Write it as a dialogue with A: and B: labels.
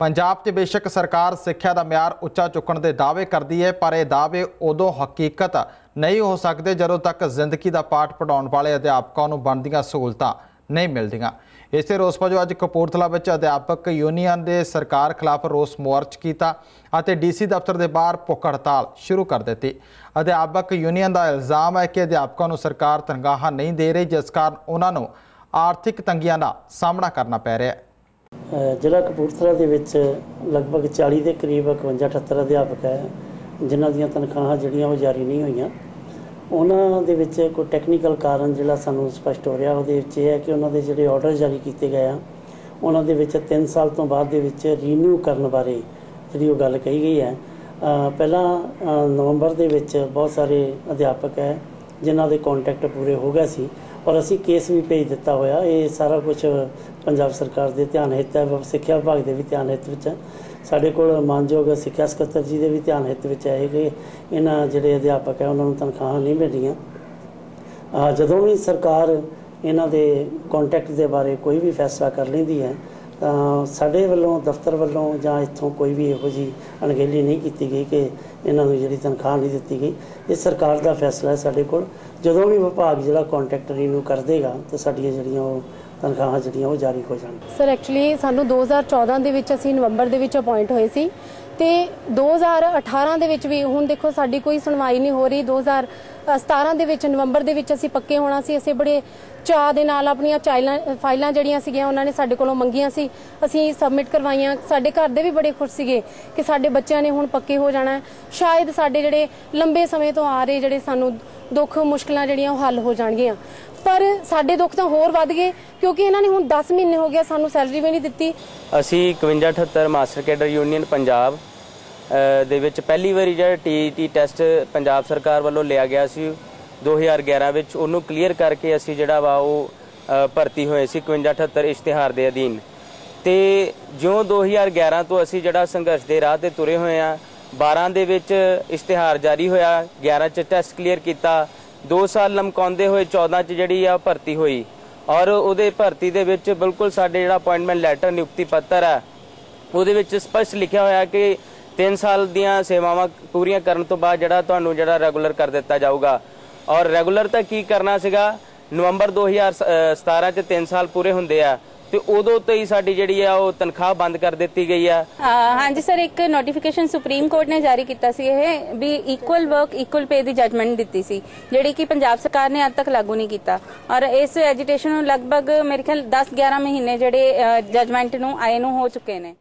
A: ਪੰਜਾਬ 'ਚ ਬੇਸ਼ੱਕ ਸਰਕਾਰ ਸਿੱਖਿਆ ਦਾ ਮਿਆਰ ਉੱਚਾ ਚੁੱਕਣ ਦੇ ਦਾਅਵੇ ਕਰਦੀ ਹੈ ਪਰ ਇਹ ਦਾਅਵੇ ਉਦੋਂ ਹਕੀਕਤ ਨਹੀਂ ਹੋ ਸਕਦੇ ਜਦੋਂ ਤੱਕ ਜ਼ਿੰਦਗੀ ਦਾ ਪਾਠ ਪੜਾਉਣ ਵਾਲੇ ਅਧਿਆਪਕਾਂ ਨੂੰ ਬਣਦੀਆਂ ਸਹੂਲਤਾਂ ਨਹੀਂ ਮਿਲਦੀਆਂ। ਇਸੇ ਰੋਸ ਵਜੋਂ ਅੱਜ ਕਪੂਰਥਲਾ ਵਿੱਚ ਅਧਿਆਪਕ ਯੂਨੀਅਨ ਦੇ ਸਰਕਾਰ ਖਿਲਾਫ ਰੋਸ ਮਾਰਚ ਕੀਤਾ ਅਤੇ ਡੀਸੀ ਦਫ਼ਤਰ ਦੇ ਬਾਹਰ ਭੁੱਖ ਹੜਤਾਲ ਸ਼ੁਰੂ ਕਰ ਦਿੱਤੀ। ਅਧਿਆਪਕ ਯੂਨੀਅਨ ਦਾ ਇਲਜ਼ਾਮ ਹੈ ਕਿ ਅਧਿਆਪਕਾਂ ਨੂੰ ਸਰਕਾਰ ਤਨਖਾਹਾਂ ਨਹੀਂ ਦੇ ਰਹੀ, ਜਿਸ ਕਾਰਨ ਉਹਨਾਂ ਨੂੰ ਆਰਥਿਕ ਤੰਗੀਆਂ ਦਾ ਸਾਹਮਣਾ ਕਰਨਾ ਪੈ ਰਿਹਾ ਹੈ।
B: ਜ਼ਿਲ੍ਹਾ ਕਪੂਰਥਲਾ ਦੇ ਵਿੱਚ ਲਗਭਗ 40 ਦੇ ਕਰੀਬ 51 78 ਅਧਿਆਪਕ ਹੈ, ਜਿਨ੍ਹਾਂ ਦੀਆਂ ਤਨਖਾਹਾਂ ਜਿਹੜੀਆਂ ਉਹ ਜਾਰੀ ਨਹੀਂ ਹੋਈਆਂ। ਉਹਨਾਂ ਦੇ ਵਿੱਚ ਕੋਈ ਟੈਕਨੀਕਲ ਕਾਰਨ ਜਿਹੜਾ ਸਾਨੂੰ ਸਪਸ਼ਟ ਹੋ ਰਿਹਾ, ਉਹਦੇ ਵਿੱਚ ਇਹ ਹੈ ਕਿ ਉਹਨਾਂ ਦੇ ਜਿਹੜੇ ਆਰਡਰ ਜਾਰੀ ਕੀਤੇ ਗਏ ਆ, ਉਹਨਾਂ ਦੇ ਵਿੱਚ 3 ਸਾਲ ਤੋਂ ਬਾਅਦ ਦੇ ਵਿੱਚ ਰੀਨਿਊ ਕਰਨ ਬਾਰੇ ਜਿਹੜੀ ਉਹ ਗੱਲ ਕਹੀ ਗਈ ਹੈ। ਪਹਿਲਾਂ ਨਵੰਬਰ ਦੇ ਵਿੱਚ ਬਹੁਤ ਸਾਰੇ ਅਧਿਆਪਕ ਹੈ ਜਿਨ੍ਹਾਂ ਦੇ ਕੰਟੈਕਟ ਪੂਰੇ ਹੋ ਗਏ ਸੀ ਔਰ ਅਸੀਂ ਕੇਸ ਵੀ ਭੇਜ ਦਿੱਤਾ ਹੋਇਆ। ਇਹ ਸਾਰਾ ਕੁਝ ਪੰਜਾਬ ਸਰਕਾਰ ਦੇ ਧਿਆਨ ਹਿੱਤ ਹੈ ਸਿੱਖਿਆ ਵਿਭਾਗ ਦੇ ਵੀ ਧਿਆਨ ਹਿੱਤ ਵਿੱਚ ਹੈ। ਸਾਡੇ ਕੋਲ ਮਾਨਯੋਗ ਸਿੱਖਿਆ ਸਕੱਤਰ ਜੀ ਦੇ ਵੀ ਧਿਆਨ ਹਿੱਤ ਵਿੱਚ ਹੈ ਕਿ ਇਹਨਾਂ ਜਿਹੜੇ ਅਧਿਆਪਕ ਹੈ, ਉਹਨਾਂ ਨੂੰ ਤਨਖਾਹਾਂ ਨਹੀਂ ਮਿਲ ਜਦੋਂ ਵੀ ਸਰਕਾਰ ਇਹਨਾਂ ਦੇ ਕੰਟੈਕਟ ਦੇ ਬਾਰੇ ਕੋਈ ਵੀ ਫੈਸਲਾ ਕਰ ਲੈਂਦੀ ਹੈ ਤਾਂ ਸਾਡੇ ਵੱਲੋਂ, ਦਫ਼ਤਰ ਵੱਲੋਂ ਜਾਂ ਇੱਥੋਂ ਕੋਈ ਵੀ ਇਹੋ ਜੀ ਅਣਗਹਿਲੀ ਨਹੀਂ ਕੀਤੀ ਗਈ ਕਿ ਇਹਨਾਂ ਨੂੰ ਜਿਹੜੀ ਤਨਖਾਹ ਨਹੀਂ ਦਿੱਤੀ ਗਈ। ਇਹ ਸਰਕਾਰ ਦਾ ਫੈਸਲਾ ਹੈ ਸਾਡੇ ਕੋਲ। ਜਦੋਂ ਵੀ ਵਿਭਾਗ ਜਿਹੜਾ ਕੰਟੈਕਟ ਰੀਨਿਊ ਕਰ ਦੇਗਾ ਤਾਂ ਸਾਡੀਆਂ ਜਿਹੜੀਆਂ ਉਹ ਤਨਖਾਹਾਂ ਜਿਹੜੀਆਂ ਉਹ ਜਾਰੀ ਹੋ ਜਾਣਗੀਆਂ
C: ਸਰ ਐਕਚੁਅਲੀ ਸਾਨੂੰ 2014 ਦੇ ਵਿੱਚ ਅਸੀਂ ਨਵੰਬਰ ਦੇ ਵਿੱਚ ਅਪਾਇੰਟ ਹੋਏ ਸੀ ਤੇ 2018 ਦੇ ਵਿੱਚ ਵੀ ਹੁਣ ਦੇਖੋ ਸਾਡੀ ਕੋਈ ਸੁਣਵਾਈ ਨਹੀਂ ਹੋ ਰਹੀ। 2017 ਦੇ ਵਿੱਚ ਨਵੰਬਰ ਦੇ ਵਿੱਚ ਅਸੀਂ ਪੱਕੇ ਹੋਣਾ ਸੀ। ਅਸੀਂ ਬੜੇ ਚਾਅ ਦੇ ਨਾਲ ਆਪਣੀਆਂ ਫਾਈਲਾਂ ਜਿਹੜੀਆਂ ਸੀਗੀਆਂ, ਉਹਨਾਂ ਨੇ ਸਾਡੇ ਕੋਲੋਂ ਮੰਗੀਆਂ ਸੀ। ਅਸੀਂ ਸਬਮਿਟ ਕਰਵਾਈਆਂ। ਸਾਡੇ ਘਰ ਦੇ ਵੀ ਬੜੇ ਖੁਸ਼ ਸੀਗੇ ਕਿ ਸਾਡੇ ਬੱਚਿਆਂ ਨੇ ਹੁਣ ਪੱਕੇ ਹੋ ਜਾਣਾ ਸ਼ਾਇਦ ਸਾਡੇ ਜਿਹੜੇ ਲੰਬੇ ਸਮੇਂ ਤੋਂ ਆ ਰਹੇ ਜਿਹੜੇ ਸਾਨੂੰ ਦੁੱਖ ਮੁਸ਼ਕਲਾਂ ਜਿਹੜੀਆਂ ਉਹ ਹੱਲ ਹੋ ਜਾਣਗੀਆਂ। ਪਰ ਸਾਡੇ ਦੁੱਖ ਤਾਂ ਹੋਰ ਵੱਧ ਗਏ, ਕਿਉਂਕਿ ਇਹਨਾਂ ਨੇ ਹੁਣ 10 ਮਹੀਨੇ ਹੋ ਗਿਆ ਸਾਨੂੰ ਸੈਲਰੀ ਵੀ ਨਹੀਂ ਦਿੱਤੀ।
D: ਅਸੀਂ 5178 ਮਾਸਟਰ ਕੈਡਰ ਯੂਨੀਅਨ ਪੰਜਾਬ ਦੇ ਵਿੱਚ ਪਹਿਲੀ ਵਾਰੀ ਜਿਹੜਾ ਟੀਟੀ ਟੈਸਟ ਪੰਜਾਬ ਸਰਕਾਰ ਵੱਲੋਂ ਲਿਆ ਗਿਆ ਸੀ 2011 ਵਿੱਚ ਉਹਨੂੰ ਕਲੀਅਰ ਕਰਕੇ ਅਸੀਂ ਜਿਹੜਾ ਵਾ ਉਹ ਭਰਤੀ ਹੋਏ ਸੀ 5178 ਇਸ਼ਤਿਹਾਰ ਦੇ ਅਧੀਨ। ਤੇ ਜਿਉਂ 2011 ਤੋਂ ਅਸੀਂ ਜਿਹੜਾ ਸੰਘਰਸ਼ ਦੇ ਰਾਹ ਤੇ ਤੁਰੇ ਹੋਏ ਆ 12 ਦੇ ਵਿੱਚ ਇਸ਼ਤਿਹਾਰ ਜਾਰੀ ਹੋਇਆ 11 ਚ ਟੈਸਟ ਕਲੀਅਰ ਕੀਤਾ 2 ਸਾਲ ਲਮਕਾਉਂਦੇ ਹੋਏ 14 ਚ ਜਿਹੜੀ ਆ ਭਰਤੀ ਹੋਈ। ਔਰ ਉਹਦੇ ਭਰਤੀ ਦੇ ਵਿੱਚ ਬਿਲਕੁਲ ਸਾਡੇ ਜਿਹੜਾ ਅਪਾਇੰਟਮੈਂਟ ਲੈਟਰ ਨਿਯੁਕਤੀ ਪੱਤਰ ਹੈ ਉਹਦੇ ਵਿੱਚ ਸਪਸ਼ਟ ਲਿਖਿਆ ਹੋਇਆ ਕਿ 3 ਸਾਲ ਦੀਆਂ ਸੇਵਾਵਾਂ ਪੂਰੀਆਂ ਕਰਨ ਤੋਂ ਬਾਅਦ ਜਿਹੜਾ ਤੁਹਾਨੂੰ ਜਿਹੜਾ ਰੈਗੂਲਰ ਕਰ ਦਿੱਤਾ ਜਾਊਗਾ। ਔਰ ਰੈਗੂਲਰ ਤਾਂ ਕੀ ਕਰਨਾ ਸੀਗਾ? ਨਵੰਬਰ 2017 ਚ 3 ਸਾਲ ਪੂਰੇ ਹੁੰਦੇ ਆ। ਤੇ ਉਦੋਂ ਤੋਂ ਹੀ ਸਾਡੀ ਜਿਹੜੀ ਆ ਉਹ ਤਨਖਾਹ ਬੰਦ ਕਰ ਦਿੱਤੀ ਗਈ ਆ।
E: ਹਾਂਜੀ ਸਰ, ਇੱਕ ਨੋਟੀਫਿਕੇਸ਼ਨ ਸੁਪਰੀਮ ਕੋਰਟ ਨੇ ਜਾਰੀ ਕੀਤਾ ਸੀ ਇਹ, ਵੀ ਇਕੁਅਲ ਵਰਕ ਇਕੁਅਲ ਪੇ ਦੀ ਜਜਮੈਂਟ ਦਿੱਤੀ ਸੀ, ਜਿਹੜੀ ਕਿ ਪੰਜਾਬ ਸਰਕਾਰ ਨੇ ਅੱਜ ਤੱਕ ਲਾਗੂ ਨਹੀਂ ਕੀਤਾ। ਔਰ ਇਸ ਐਜੀਟੇਸ਼ਨ ਨੂੰ ਲਗਭਗ ਮੇਰੇ ਖਿਆਲ 10 11 ਮਹੀਨੇ ਜਿਹੜੇ ਜਜਮੈਂਟ ਨੂੰ ਆਏ ਨੂੰ ਹੋ ਚੁੱਕੇ ਨੇ।